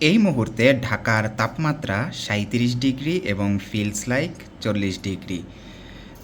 এই মুহূর্তে ঢাকার তাপমাত্রা সাঁইত্রিশ ডিগ্রি এবং ফিলস লাইক চল্লিশ ডিগ্রি।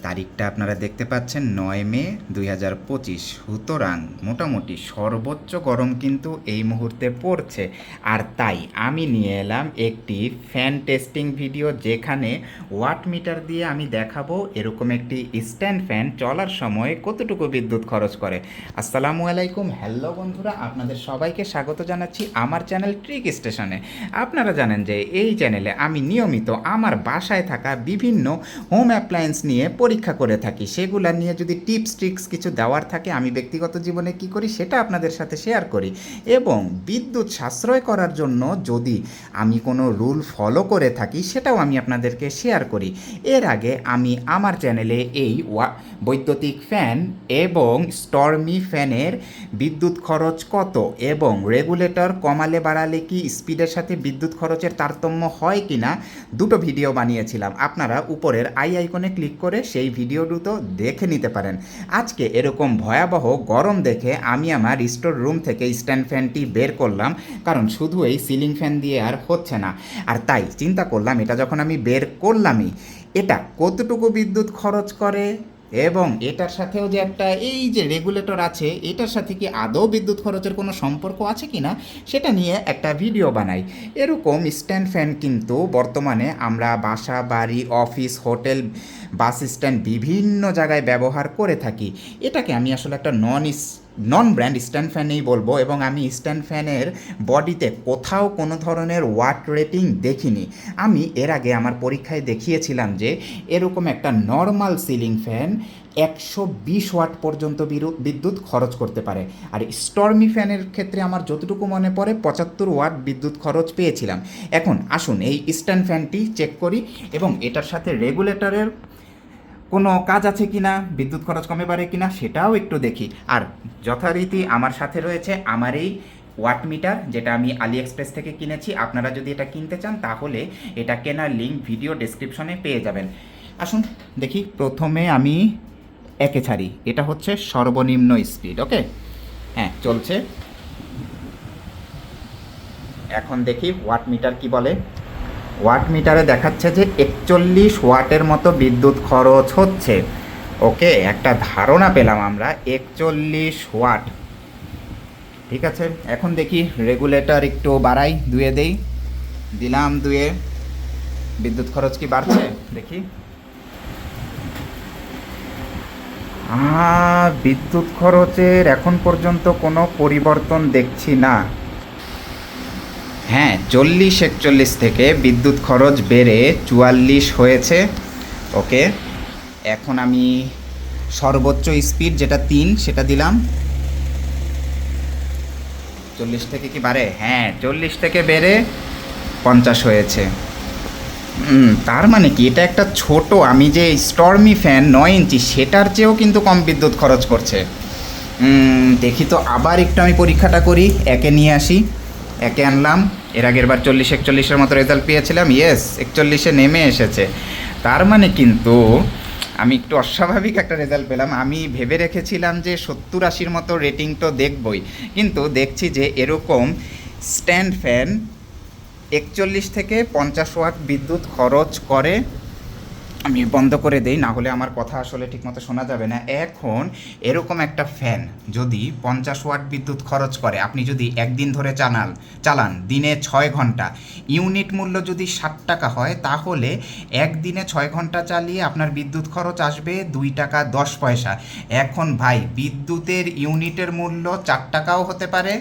তারিখটা আপনারা দেখতে পাচ্ছেন নয় মে দুই হাজার পঁচিশ। সুতরাং মোটামুটি সর্বোচ্চ গরম কিন্তু এই মুহূর্তে পড়ছে। আর তাই আমি নিয়ে এলাম একটি ফ্যান টেস্টিং ভিডিও যেখানে ওয়াট মিটার দিয়ে আমি দেখাবো এরকম একটি স্ট্যান্ড ফ্যান চলার সময় কতটুকু বিদ্যুৎ খরচ করে। আসসালামু আলাইকুম। হ্যালো বন্ধুরা, আপনাদের সবাইকে স্বাগত জানাচ্ছি আমার চ্যানেল ট্রিক স্টেশনে আপনারা জানেন যে এই চ্যানেলে আমি নিয়মিত আমার বাসায় থাকা বিভিন্ন হোম অ্যাপ্লায়েন্স নিয়ে পরীক্ষা করে থাকি, সেগুলা নিয়ে যদি টিপস ট্রিক্স কিছু দেওয়ার থাকে, আমি ব্যক্তিগত জীবনে কি করি, সেটা আপনাদের সাথে শেয়ার করি। এবং বিদ্যুৎ সাশ্রয় করার জন্য যদি আমি কোনো রুল ফলো করে থাকি, সেটাও আমি আপনাদেরকে শেয়ার করি। এর আগে আমি আমার চ্যানেলে এই বৈদ্যুতিক ফ্যান এবং স্টর্মি ফ্যানের বিদ্যুৎ খরচ কত এবং রেগুলেটর কমালে বাড়ালে কি স্পিডের সাথে বিদ্যুৎ খরচের তারতম্য হয় কি না দুটো ভিডিও বানিয়েছিলাম। আপনারা উপরের আই আইকনে ক্লিক করে সেই ভিডিও দুটো দেখে নিতে পারেন। আজকে এরকম ভয়াবহ গরম দেখে আমি আমার স্টোর রুম থেকে স্ট্যান্ড ফ্যানটি বের করলাম, কারণ শুধু এই সিলিং ফ্যান দিয়ে আর হচ্ছে না। আর তাই চিন্তা করলাম, এটা যখন আমি বের করলামই, এটা কতটুকু বিদ্যুৎ খরচ করে? এবং এটার সাথেও যে একটা এই যে রেগুলেটর আছে, এটার সাথে কি আদৌ বিদ্যুৎ খরচের কোনো সম্পর্ক আছে কি না সেটা নিয়ে একটা ভিডিও বানাই। এরকম স্ট্যান্ড ফ্যান কিন্তু বর্তমানে আমরা বাসা, বাড়ি অফিস হোটেল বাস স্ট্যান্ড বিভিন্ন জায়গায় ব্যবহার করে থাকি। এটাকে আমি আসলে একটা নন নন ব্র্যান্ড স্ট্যান্ড ফ্যানেই বলব এবং আমি স্ট্যান্ড ফ্যানের বডিতে কোথাও কোনো ধরনের ওয়াট রেটিং দেখিনি। আমি এর আগে আমার পরীক্ষায় দেখিয়েছিলাম যে এরকম একটা নর্মাল সিলিং ফ্যান একশো বিশ ওয়াট পর্যন্ত বিদ্যুৎ খরচ করতে পারে। আর স্টর্মি ফ্যানের ক্ষেত্রে আমার যতটুকু মনে পড়ে, পঁচাত্তর ওয়াট বিদ্যুৎ খরচ পেয়েছিলাম। এখন আসুন এই স্ট্যান্ড ফ্যানটি চেক করি এবং এটার সাথে রেগুলেটরের কোনো কাজ আছে কি না বিদ্যুৎ খরচ কমে পারে কি না সেটাও একটু দেখি। আর যথারীতি আমার সাথে রয়েছে আমার এই ওয়াট মিটার, যেটা আমি আলি এক্সপ্রেস থেকে কিনেছি। আপনারা যদি এটা কিনতে চান, তাহলে এটা কেনার লিঙ্ক ভিডিও ডেসক্রিপশনে পেয়ে যাবেন। আসুন, দেখি প্রথমে আমি একে ছাড়ি। এটা হচ্ছে সর্বনিম্ন স্পিড, ওকে? হ্যাঁ চলছে। এখন দেখি ওয়াট মিটার কি বলে। ওয়াট মিটারে দেখাচ্ছে যে একচল্লিশ ওয়াটের মতো বিদ্যুৎ খরচ হচ্ছে। ওকে, একটা ধারণা পেলাম আমরা, একচল্লিশ ওয়াট। ঠিক আছে, এখন দেখি রেগুলেটর একটু বাড়াই দুয়ে দেই। দিলাম দুয়ে বিদ্যুৎ খরচ কি বাড়ছে? দেখি। বিদ্যুৎ খরচের এখন পর্যন্ত কোনো পরিবর্তন দেখছি না। হ্যাঁ চল্লিশ একচল্লিশ থেকে বিদ্যুৎ খরচ বেড়ে চুয়াল্লিশ হয়েছে। ওকে, এখন আমি সর্বোচ্চ স্পিড যেটা তিন, সেটা দিলাম। চল্লিশ থেকে কি বাড়ে? হ্যাঁ চল্লিশ থেকে বেড়ে পঞ্চাশ হয়েছে। তার মানে কি? এটা একটা ছোট, আমি যে স্টর্মি ফ্যান নয় ইঞ্চি, সেটার চেয়েও কিন্তু কম বিদ্যুৎ খরচ করছে। দেখি তো আবার একটু আমি পরীক্ষাটা করি, একে নিয়ে আসি, একে আনলাম। এর আগের বার চল্লিশ একচল্লিশের মতো রেজাল্ট পেয়েছিলাম। ইয়েস একচল্লিশে নেমে এসেছে। তার মানে কিন্তু আমি একটু অস্বাভাবিক একটা রেজাল্ট পেলাম। আমি ভেবে রেখেছিলাম যে সত্তর আশির মতো রেটিং তো দেখবই। কিন্তু দেখছি যে এরকম স্ট্যান্ড ফ্যান একচল্লিশ থেকে পঞ্চাশ ওয়াট বিদ্যুৎ খরচ করে আমি বন্ধ করে দেই, না হলে আমার কথা আসলে ঠিকমতো শোনা যাবে না। এখন এরকম একটা ফ্যান যদি পঞ্চাশ ওয়াট বিদ্যুৎ খরচ করে, আপনি যদি একদিন ধরে চালান চালান, দিনে ছয় ঘণ্টা, ইউনিট মূল্য যদি ষাট টাকা হয়, তাহলে একদিনে ছয় ঘণ্টা চালিয়ে আপনার বিদ্যুৎ খরচ আসবে দুই টাকা দশ পয়সা। এখন ভাই, বিদ্যুতের ইউনিটের মূল্য চার টাকাও হতে পারে,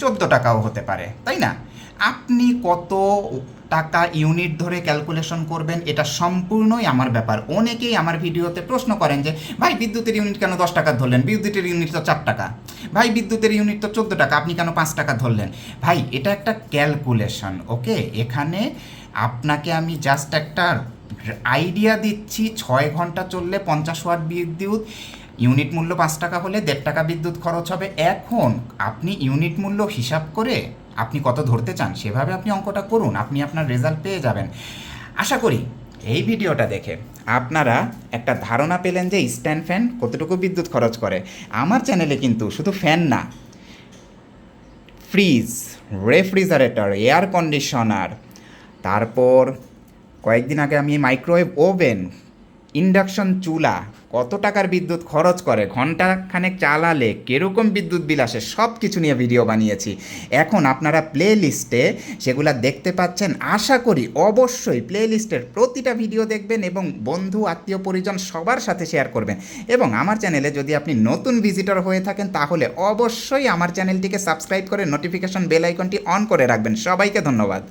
চোদ্দ টাকাও হতে পারে, তাই না? আপনি কত টাকা ইউনিট ধরে ক্যালকুলেশন করবেন, এটা সম্পূর্ণই আমার ব্যাপার। অনেকেই আমার ভিডিওতে প্রশ্ন করেন যে, ভাই, বিদ্যুতের ইউনিট কেন দশ টাকা ধরলেন? বিদ্যুতের ইউনিট তো চার টাকা। ভাই, বিদ্যুতের ইউনিট তো চোদ্দ টাকা, আপনি কেন পাঁচ টাকা ধরলেন? ভাই, এটা একটা ক্যালকুলেশন ওকে? এখানে আপনাকে আমি জাস্ট একটা আইডিয়া দিচ্ছি, ছয় ঘণ্টা চললে পঞ্চাশ ওয়াট বিদ্যুৎ ইউনিট মূল্য পাঁচ টাকা হলে দেড় টাকা বিদ্যুৎ খরচ হবে। এখন আপনি ইউনিট মূল্য হিসাব করে আপনি কত ধরতে চান, সেভাবে আপনি অঙ্কটা করুন, আপনি আপনার রেজাল্ট পেয়ে যাবেন। আশা করি এই ভিডিওটা দেখে আপনারা একটা ধারণা পেলেন যে স্ট্যান্ড ফ্যান কতটুকু বিদ্যুৎ খরচ করে। আমার চ্যানেলে কিন্তু শুধু ফ্যান না ফ্রিজ রেফ্রিজারেটর এয়ার কন্ডিশনার তারপর কয়েকদিন আগে আমি মাইক্রোওয়েভ ওভেন ইন্ডাকশন চুলা কত টাকার বিদ্যুৎ খরচ করে? ঘণ্টা খানেক চালালে কীরকম বিদ্যুৎ বিল আসে সব কিছু নিয়ে ভিডিও বানিয়েছি। এখন আপনারা প্লে লিস্টে সেগুলা দেখতে পাচ্ছেন। আশা করি অবশ্যই প্লে লিস্টের প্রতিটা ভিডিও দেখবেন এবং বন্ধু, আত্মীয়, পরিজন সবার সাথে শেয়ার করবেন। এবং আমার চ্যানেলে যদি আপনি নতুন ভিজিটর হয়ে থাকেন, তাহলে অবশ্যই আমার চ্যানেলটিকে সাবস্ক্রাইব করে নোটিফিকেশন বেল আইকনটি অন করে রাখবেন। সবাইকে ধন্যবাদ।